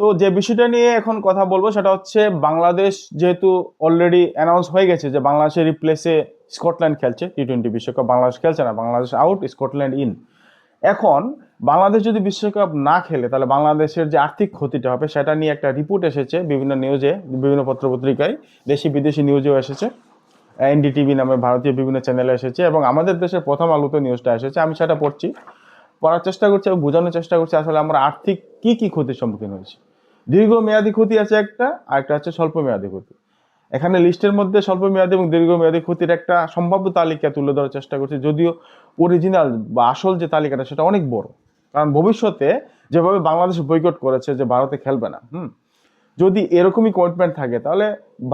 তো যে বিষয়টা নিয়ে এখন কথা বলব সেটা হচ্ছে বাংলাদেশ যেহেতু অলরেডি অ্যানাউন্স হয়ে গেছে যে বাংলাদেশের রিপ্লেসে স্কটল্যান্ড খেলছে টি টোয়েন্টি বিশ্বকাপ। বাংলাদেশ খেলছে না, বাংলাদেশ আউট স্কটল্যান্ড ইন এখন বাংলাদেশ যদি বিশ্বকাপ না খেলে, তাহলে বাংলাদেশের যে আর্থিক ক্ষতিটা হবে সেটা নিয়ে একটা রিপোর্ট এসেছে বিভিন্ন নিউজে বিভিন্ন পত্রপত্রিকায়, দেশি বিদেশি নিউজেও এসেছে। এনডিটিভি নামে ভারতীয় বিভিন্ন চ্যানেলে এসেছে এবং আমাদের দেশের প্রথম আলোতে নিউজটা এসেছে। আমি সেটা পড়ছি, পড়ার চেষ্টা করছি এবং বোঝানোর চেষ্টা করছি আসলে আমরা আর্থিক কি কি ক্ষতির সম্মুখীন হয়েছি। দীর্ঘমেয়াদী ক্ষতি আছে একটা, আর একটা হচ্ছে স্বল্প মেয়াদী ক্ষতি। এখানে লিস্টের মধ্যে স্বল্প মেয়াদী এবং দীর্ঘমেয়াদী ক্ষতির একটা সম্ভাব্য তালিকা তুলে ধরার চেষ্টা করছি, যদিও অরিজিনাল বা আসল যে তালিকাটা সেটা অনেক বড়। কারণ ভবিষ্যতে যেভাবে বাংলাদেশ বৈকট করেছে যে ভারতে খেলবে না, হুম, যদি এরকমই কমিটমেন্ট থাকে, তাহলে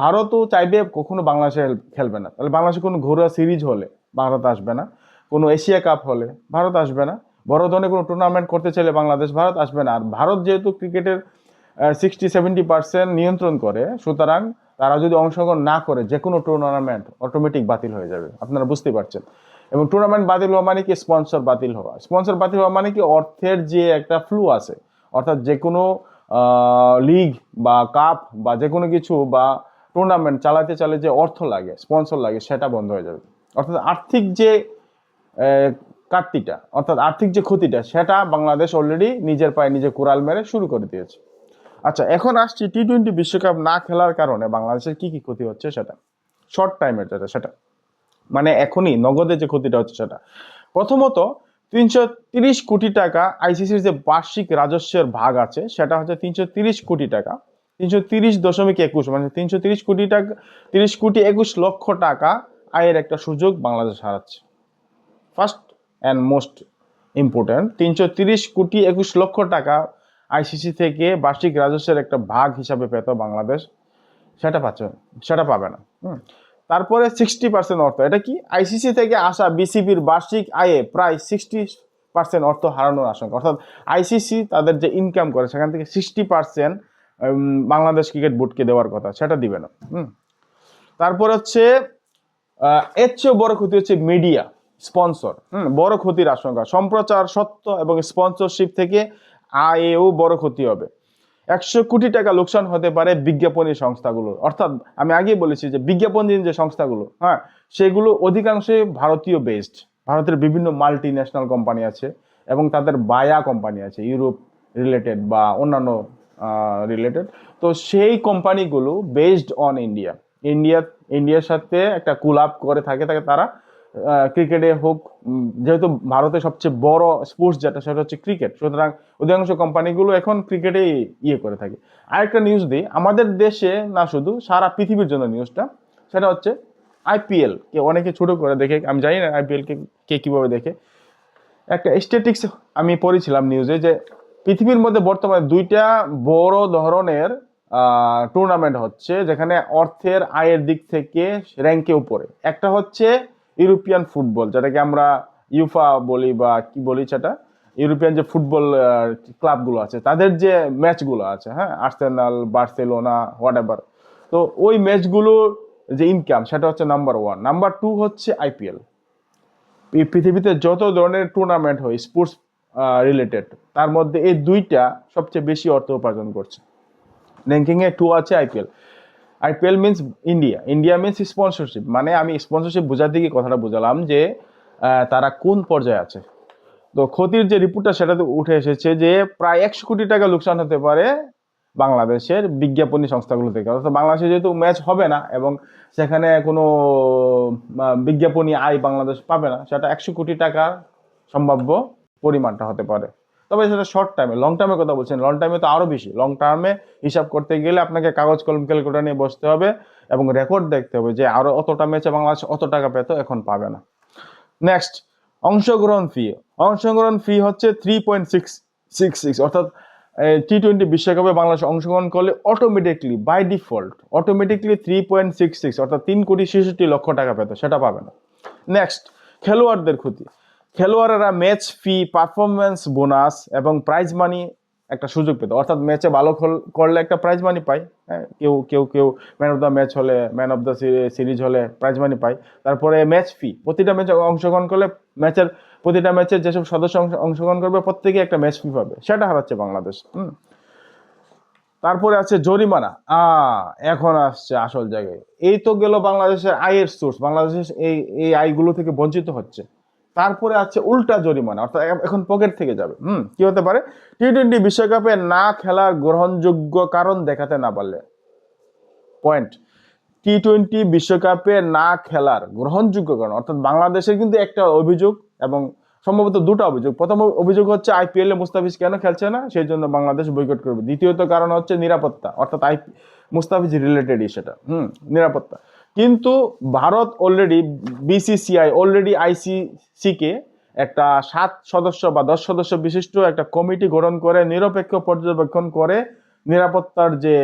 ভারতও চাইবে কখনো বাংলাদেশে খেলবে না। তাহলে বাংলাদেশে কোনো ঘরোয়া সিরিজ হলে ভারত আসবে না, কোনো এশিয়া কাপ হলে ভারত আসবে না, বড় ধরনের কোনো টুর্নামেন্ট করতে চাইলে বাংলাদেশ, ভারত আসবে না। আর ভারত যেহেতু ক্রিকেটের সিক্সটি সেভেন্টি পার্সেন্ট নিয়ন্ত্রণ করে। সুতরাং তারা যদি অংশগ্রহণ না করে যে কোনো টুর্নামেন্ট অটোমেটিক বাতিল হয়ে যাবে। আপনারা বুঝতে পারছেন। এবং টুর্নামেন্ট বাতিল হওয়া মানে কি? স্পন্সর বাতিল হওয়া। স্পন্সর বাতিল হওয়া মানে কি? অর্থের যে একটা ফ্লু আছে, অর্থাৎ যে কোনো লিগ বা কাপ বা যে কোনো কিছু বা টুর্নামেন্ট চালাতে চালে যে অর্থ লাগে স্পন্সর লাগে, সেটা বন্ধ হয়ে যাবে। অর্থাৎ আর্থিক যে কাটতিটা, অর্থাৎ আর্থিক যে ক্ষতিটা, সেটা বাংলাদেশ অলরেডি নিজের পায়ে নিজে কোরাল মেরে শুরু করে দিয়েছে। আচ্ছা এখন আসছি টি টোয়েন্টি বিশ্বকাপ না খেলার কারণে বাংলাদেশের কি কি ক্ষতি হচ্ছে সেটা। শর্ট টাইমের যেটা, সেটা। মানে এখনই নগদে যে ক্ষতিটা হচ্ছে সেটা। প্রথমত, তিনশো তিরিশ কোটি টাকা আইসিসির যে বার্ষিক রাজস্বের ভাগ আছে, সেটা হচ্ছে তিনশো তিরিশ কোটি টাকা। তিনশো তিরিশ দশমিক একুশ মানে তিনশো তিরিশ কোটি টাকা, তিরিশ কোটি একুশ লক্ষ টাকা আয়ের একটা সুযোগ বাংলাদেশ হারাচ্ছে। ফার্স্ট অ্যান্ড মোস্ট ইম্পর্ট্যান্ট তিনশো তিরিশ কোটি একুশ লক্ষ টাকা আইসিসি থেকে বার্ষিক রাজস্বের একটা ভাগ হিসাবে পেত বাংলাদেশ। সেটা পাচ্ছে, সেটা পাবে না। তারপরে সিক্সটি পার্সেন্ট অর্থ, এটা কি? আইসিসি থেকে আসা বিসিবির বার্ষিক আয়ে প্রায় সিক্সটি পার্সেন্ট অর্থ হারানোর আশঙ্কা। অর্থাৎ আইসিসি তাদের যে ইনকাম করে, সেখান থেকে সিক্সটি পার্সেন্ট বাংলাদেশ ক্রিকেট বোর্ডকে দেওয়ার কথা, সেটা দিবে না তারপর হচ্ছে এর চেয়েও বড় ক্ষতি হচ্ছে মিডিয়া স্পন্সর হুম, বড় ক্ষতির আশঙ্কা। সম্প্রচার সত্য এবং স্পন্সরশিপ থেকে আয়েও বড় ক্ষতি হবে। একশো কোটি টাকা লোকসান হতে পারে বিজ্ঞাপনী সংস্থাগুলোর। অর্থাৎ আমি আগেই বলেছি যে বিজ্ঞাপনী যে সংস্থাগুলো হ্যাঁ সেগুলো অধিকাংশই ভারতীয় বেসড ভারতের বিভিন্ন মাল্টি ন্যাশনাল কোম্পানি আছে এবং তাদের বায়া কোম্পানি আছে ইউরোপ রিলেটেড বা অন্যান্য রিলেটেড তো সেই কোম্পানিগুলো বেসড অন ইন্ডিয়া ইন্ডিয়া ইন্ডিয়ার সাথে একটা কুলাপ করে থাকে থাকে তারা ক্রিকেটে হোক যেহেতু ভারতের সবচেয়ে বড় স্পোর্টস যেটা, সেটা হচ্ছে ক্রিকেট সুতরাং অধিকাংশ কোম্পানিগুলো এখন ক্রিকেটে ইয়ে করে থাকে। আরেকটা নিউজ দিই, আমাদের দেশে না শুধু, সারা পৃথিবীর জন্য নিউজটা সেটা হচ্ছে আইপিএল কে অনেকে ছোট করে দেখে, আমি জানি না আইপিএল কে কে কীভাবে দেখে। একটা স্ট্যাটিক্স আমি পড়েছিলাম নিউজে যে পৃথিবীর মধ্যে বর্তমানে দুইটা বড় ধরনের টুর্নামেন্ট হচ্ছে, যেখানে অর্থের আয়ের দিক থেকে র্যাঙ্কে উপরে। একটা হচ্ছে ইউরোপিয়ান ফুটবল, যেটাকে আমরা ইউফা বলি বা কি বলি সেটা? ইউরোপিয়ান যে ফুটবল ক্লাবগুলো আছে, তাদের যে ম্যাচগুলো আছে হ্যাঁ? আর্সেনাল, বার্সেলোনা হোয়াট এভার তো ওই ম্যাচগুলোর যে ইনকাম সেটা হচ্ছে নাম্বার ওয়ান নাম্বার টু হচ্ছে আইপিএল পৃথিবীতে যত ধরনের টুর্নামেন্ট হয় স্পোর্টস রিলেটেড তার মধ্যে এই দুইটা সবচেয়ে বেশি অর্থ উপার্জন করছে। র্যাঙ্কিংয়ে টু আছে IPL IPL means India India means sponsorship মানে আমি স্পন্সরশিপ বোঝাতে গিয়ে কথাটা বোঝালাম যে তারা কোন পর্যায়ে আছে। তো ক্ষতির যে রিপোর্টটা সেটাতে উঠে এসেছে যে, প্রায় একশো কোটি টাকা লোকসান হতে পারে বাংলাদেশের বিজ্ঞাপনী সংস্থাগুলো থেকে। অর্থাৎ বাংলাদেশে যেহেতু ম্যাচ হবে না এবং সেখানে কোনো বিজ্ঞাপনী আয় বাংলাদেশ পাবে না, সেটা একশো কোটি টাকা সম্ভাব্য পরিমাণটা হতে পারে। তবে সেটা শর্ট টাইমে লং টার্মে কথা বলছেন লং টাইমে তো আরও বেশি। লং টার্মে হিসাব করতে গেলে আপনাকে কাগজ, কলম ক্যালকুলেটর নিয়ে বসতে হবে এবং রেকর্ড দেখতে হবে যে আরও অতটা ম্যাচে বাংলাদেশ অত টাকা পেত এখন পাবে না। নেক্সট অংশগ্রহণ ফি অংশগ্রহণ ফি হচ্ছে three point six six six অর্থাৎ টি টোয়েন্টি বিশ্বকাপে বাংলাদেশ অংশগ্রহণ করলে automatically by default automatically three point six six অর্থাৎ তিন কোটি ছেষট্টি লক্ষ টাকা পেত, সেটা পাবে না। নেক্সট খেলোয়াড়দের ক্ষতি। খেলোয়াড়েরা ম্যাচ ফি পারফরমেন্স বোনাস এবং প্রাইজ মানি একটা সুযোগ পেত। অর্থাৎ ম্যাচে ভালো করলে একটা প্রাইজ মানি পায়। হ্যাঁ কেউ কেউ কেউ ম্যান অফ দ্য ম্যাচ হলে ম্যান অফ দ্য সিরিজ হলে প্রাইজ মানি পায়। তারপরে ম্যাচ ফি প্রতিটা ম্যাচে অংশগ্রহণ করলে ম্যাচের প্রতিটা ম্যাচে যেসব সদস্য অংশগ্রহণ করবে প্রত্যেকে একটা ম্যাচ ফি পাবে। সেটা হারাচ্ছে বাংলাদেশ। হুম। তারপরে আছে জরিমানা। আ, এখন আসছে আসল জায়গায়। এই তো গেল বাংলাদেশের আয়ের সোর্স বাংলাদেশের এই এই আয়গুলো থেকে বঞ্চিত হচ্ছে। তারপরে আছে উল্টা জরিমানা, অর্থাৎ এখন পকেট থেকে যাবে। হুম, কি হতে পারে? টি টোয়েন্টি বিশ্বকাপে না খেলার গ্রহণযোগ্য কারণ দেখাতে না পারলে। পয়েন্ট টি টোয়েন্টি বিশ্বকাপে না খেলার গ্রহণযোগ্য কারণ, অর্থাৎ বাংলাদেশের কিন্তু একটা অভিযোগ এবং সম্ভবত দুটো অভিযোগ। প্রথম অভিযোগ হচ্ছে আইপিএল এ মুস্তাফিজ কেন খেলছে না? সেই জন্য বাংলাদেশ বয়কট করবে। দ্বিতীয়ত কারণ হচ্ছে নিরাপত্তা, অর্থাৎ আই মুস্তাফিজ রিলেটেডই সেটা হুম, নিরাপত্তা। কিন্তু Bharat already BCCI already ICC কে একটা সাত সদস্য বা দশ সদস্য বিশিষ্ট একটা কমিটি গঠন করে, নিরপেক্ষ পর্যবেক্ষণ করে, নিরাপত্তার যে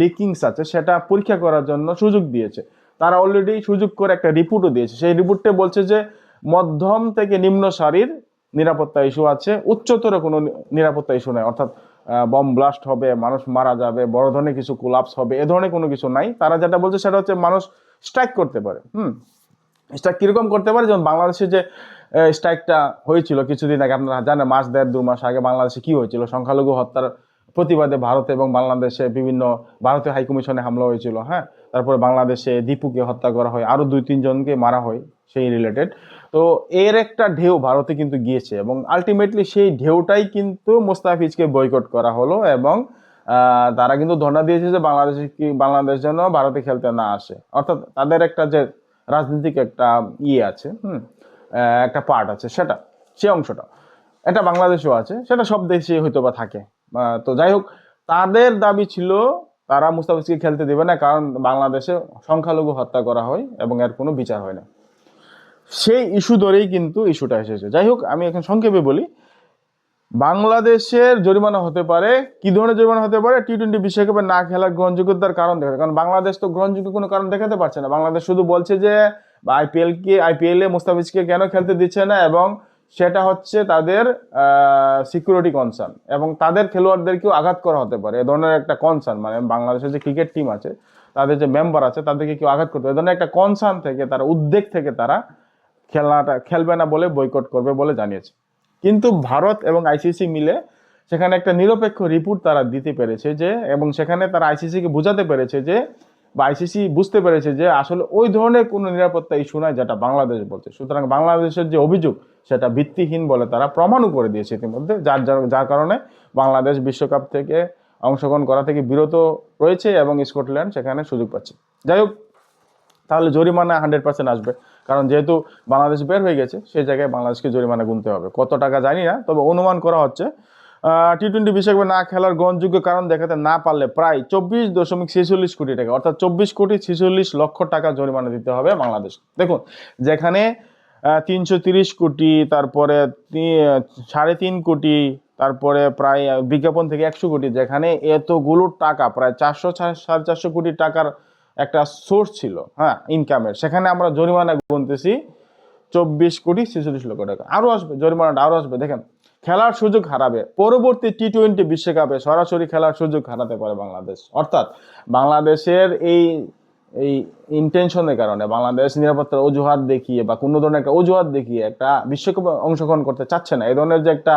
লিকিংস আছে সেটা পরীক্ষা করার জন্য সুযোগ দিয়েছে। তারা অলরেডি সুযোগ করে একটা রিপোর্টও দিয়েছে। সেই রিপোর্টে বলছে যে, মধ্যম থেকে নিম্ন সারির নিরাপত্তা ইস্যু আছে, উচ্চতর কোনো নিরাপত্তা ইস্যু নাই। অর্থাৎ বম ব্লাস্ট হবে, মানুষ মারা যাবে, বড় ধরনের কিছু কোলাপস হবে, এ ধরনের কোনো কিছু নাই। তারা যেটা বলছে সেটা হচ্ছে মানুষ স্ট্রাইক করতে পারে, হুম? স্ট্রাইক কীরকম করতে পারে? যেমন বাংলাদেশে যে স্ট্রাইকটা হয়েছিল কিছুদিন আগে, আপনারা জানেন মাস দেড়, দু মাস আগে বাংলাদেশে কি হয়েছিল? সংখ্যালঘু হত্যার প্রতিবাদে ভারত এবং বাংলাদেশে বিভিন্ন, ভারতীয় হাইকমিশনে হামলা হয়েছিল হ্যাঁ? তারপরে বাংলাদেশে দীপুকে হত্যা করা হয়, আরও দুই, তিনজনকে মারা হয়, সেই রিলেটেড তো এর একটা ঢেউ ভারতে কিন্তু গিয়েছে এবং আলটিমেটলি সেই ঢেউটাই কিন্তু মোস্তাফিজকে বয়কট করা হলো এবং তারা কিন্তু ধর্ণা দিয়েছে যে বাংলাদেশ কি, বাংলাদেশ যেন ভারতে খেলতে না আসে। অর্থাৎ তাদের একটা যে রাজনৈতিক একটা ইয়ে আছে, হুম একটা পার্ট আছে সেটা, সে অংশটা। এটা বাংলাদেশেও আছে, সেটা সব দেশে হয়তো বা থাকে। তো যাই হোক, তাদের দাবি ছিল তারা মুস্তাফিজকে খেলতে দেবে না কারণ বাংলাদেশে সংখ্যালঘু হত্যা করা হয় এবং এর কোনো বিচার হয় না। সেই ইস্যু ধরেই কিন্তু ইস্যুটা এসেছে। যাই হোক, আমি এখন সংক্ষেপে বলি। বাংলাদেশের জরিমানা হতে পারে, কি ধরনের জরিমানা হতে পারে? টি টোয়েন্টি বিশ্বকাপে না খেলার গ্রহণযোগ্যতার কারণ দেখাতে কারণ বাংলাদেশ তো গ্রহণযোগ্য কোনো কারণ দেখাতে পারছে না। বাংলাদেশ শুধু বলছে যে আইপিএল কে আইপিএল এ মুস্তাফিজকে কেন খেলতে দিচ্ছে না এবং সেটা হচ্ছে তাদের সিকিউরিটি কনসার্ন এবং তাদের খেলোয়াড়দেরকেও আঘাত করা হতে পারে। এ ধরনের একটা কনসার্ন মানে বাংলাদেশের যে ক্রিকেট টিম আছে, তাদের যে মেম্বার আছে, তাদেরকে কেউ আঘাত করতে এ ধরনের একটা কনসার্ন থেকে, তারা উদ্বেগ থেকে তারা খেলাটা খেলবে না বলে বয়কট করবে বলে জানিয়েছে। কিন্তু ভারত এবং আইসিসি মিলে সেখানে একটা নিরপেক্ষ রিপোর্ট তারা দিতে পেরেছে যে, এবং সেখানে তারা আইসিসিকে বোঝাতে পেরেছে যে, বা আইসিসি বুঝতে পেরেছে যে, আসলে ওই ধরনের কোনো নিরাপত্তা ইস্যু নাই যেটা বাংলাদেশ বলছে। সুতরাং বাংলাদেশের যে অভিযোগ, সেটা ভিত্তিহীন বলে তারা প্রমাণও করে দিয়েছে ইতিমধ্যে, যার- যার কারণে বাংলাদেশ বিশ্বকাপ থেকে অংশগ্রহণ করা থেকে বিরত রয়েছে এবং স্কটল্যান্ড সেখানে সুযোগ পাচ্ছে। যাই হোক, তাহলে জরিমানা হান্ড্রেড পার্সেন্ট আসবে। কারণ যেহেতু বাংলাদেশ বের হয়ে গেছে সেই জায়গায় বাংলাদেশকে জরিমানা গুনতে হবে। কত টাকা জানি না, তবে অনুমান করা হচ্ছে টি টোয়েন্টি বিশ্বকাপে না খেলার গ্রহণযোগ্য কারণ দেখাতে না পারলে প্রায় চব্বিশ দশমিক ছেচল্লিশ কোটি টাকা, অর্থাৎ চব্বিশ কোটি ছেচল্লিশ লক্ষ টাকা জরিমানা দিতে হবে বাংলাদেশ দেখুন, যেখানে তিনশো তিরিশ কোটি, তারপরে সাড়ে তিন কোটি, তারপরে প্রায় বিজ্ঞাপন থেকে একশো কোটি, যেখানে এতগুলো টাকা, প্রায় চারশো, সাড়ে চারশো কোটি টাকার একটা সোর্স ছিল হ্যাঁ ইনকামের সেখানে আমরা জরিমানা গুনতেছি চব্বিশ কোটি ছেচল্লিশ লক্ষ টাকা। আরও আসবে, জরিমানাটা আরও আসবে, দেখেন। খেলার সুযোগ হারাবে। পরবর্তী টি টোয়েন্টি বিশ্বকাপে সরাসরি খেলার সুযোগ হারাতে পারে বাংলাদেশ। অর্থাৎ বাংলাদেশের এই এই ইন্টেনশনের কারণে বাংলাদেশ নিরাপত্তার অজুহাত দেখিয়ে বা কোনো ধরনের একটা অজুহাত দেখিয়ে একটা বিশ্বকাপে অংশগ্রহণ করতে চাচ্ছে না। এই ধরনের যে একটা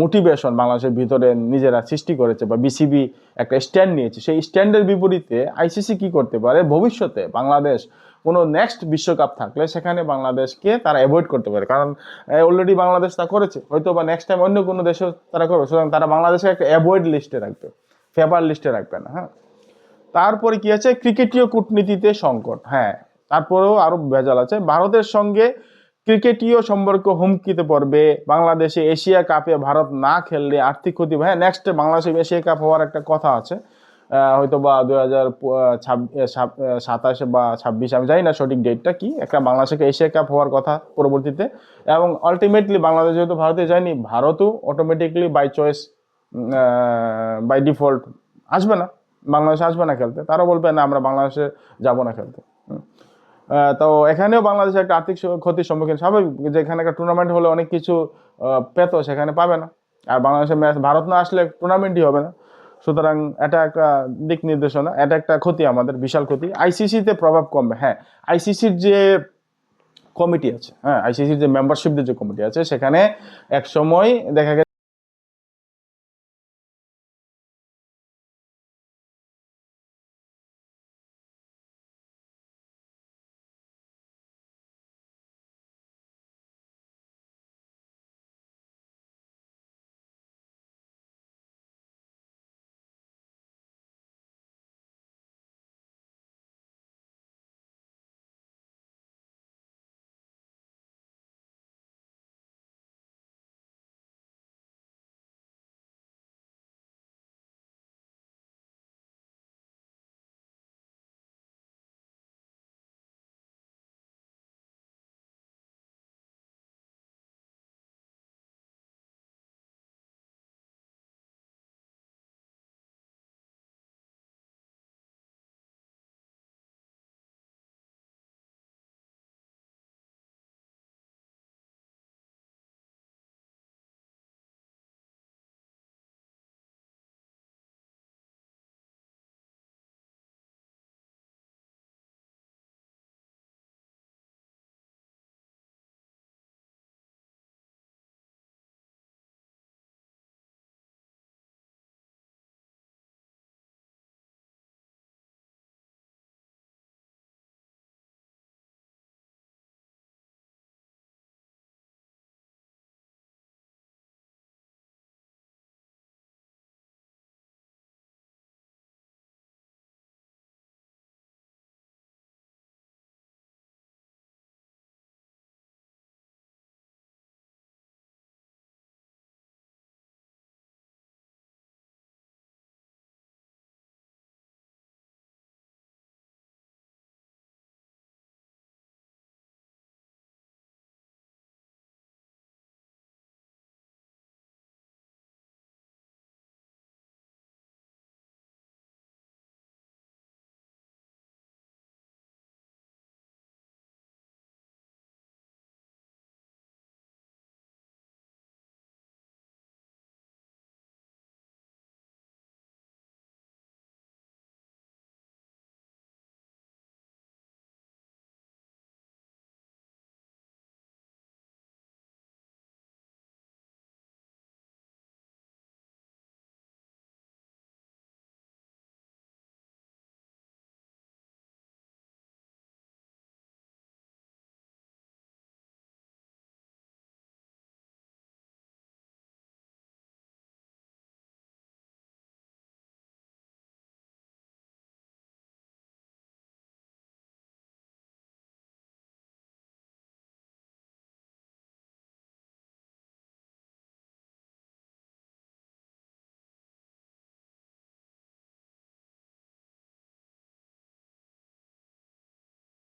মোটিভেশন বাংলাদেশের ভিতরে নিজেরা সৃষ্টি করেছে বা বিসিবি একটা স্ট্যান্ড নিয়েছে, সেই স্ট্যান্ডের বিপরীতে আইসিসি কি করতে পারে? ভবিষ্যতে বাংলাদেশ কোনো নেক্সট বিশ্বকাপ থাকলে সেখানে বাংলাদেশকে তারা অ্যাভয়েড করতে পারে। কারণ অলরেডি বাংলাদেশ তা করেছে, হয়তো বা নেক্সট টাইম অন্য কোনো দেশেও তারা করবে। সুতরাং তারা বাংলাদেশকে একটা অ্যাভয়েড লিস্টে রাখবে ফেভার লিস্টে রাখবে না হ্যাঁ? তারপরে কি আছে? ক্রিকেটীয় কূটনীতিতে সংকট। হ্যাঁ তারপরেও আরও ভেজাল আছে। ভারতের সঙ্গে ক্রিকেটীয় সম্পর্ক হুমকিতে পড়বে। বাংলাদেশে এশিয়া কাপে ভারত না খেললে আর্থিক ক্ষতি হ্যাঁ নেক্সট বাংলাদেশে এশিয়া কাপ হওয়ার একটা কথা আছে। হয়তো বা দুই হাজার সাতাশে বা ছাব্বিশে, আমি জানি না সঠিক ডেটটা কি। একটা বাংলাদেশকে এশিয়া কাপ হওয়ার কথা পরবর্তীতে। এবং আলটিমেটলি বাংলাদেশ যেহেতু ভারতে যায়নি, ভারতও automatically by choice by default আসবে না। বাংলাদেশে আসবে না খেলতে? তারা বলবে, না, আমরা বাংলাদেশে যাব না খেলতে। তো এখানেও বাংলাদেশে একটা আর্থিক ক্ষতির সম্মুখীন স্বাভাবিক, যেখানে একটা টুর্নামেন্ট হলে অনেক কিছু পেত, সেখানে পাবে না। আর বাংলাদেশের ম্যাচ, ভারত না আসলে টুর্নামেন্টই হবে না। সুতরাং এটা একটা দিক নির্দেশনা, এটা একটা ক্ষতি আমাদের, বিশাল ক্ষতি। আইসিসিতে প্রভাব কমবে হ্যাঁ। আইসিসির যে কমিটি আছে হ্যাঁ আইসিসির যে মেম্বারশিপদের যে কমিটি আছে, সেখানে এক সময় দেখা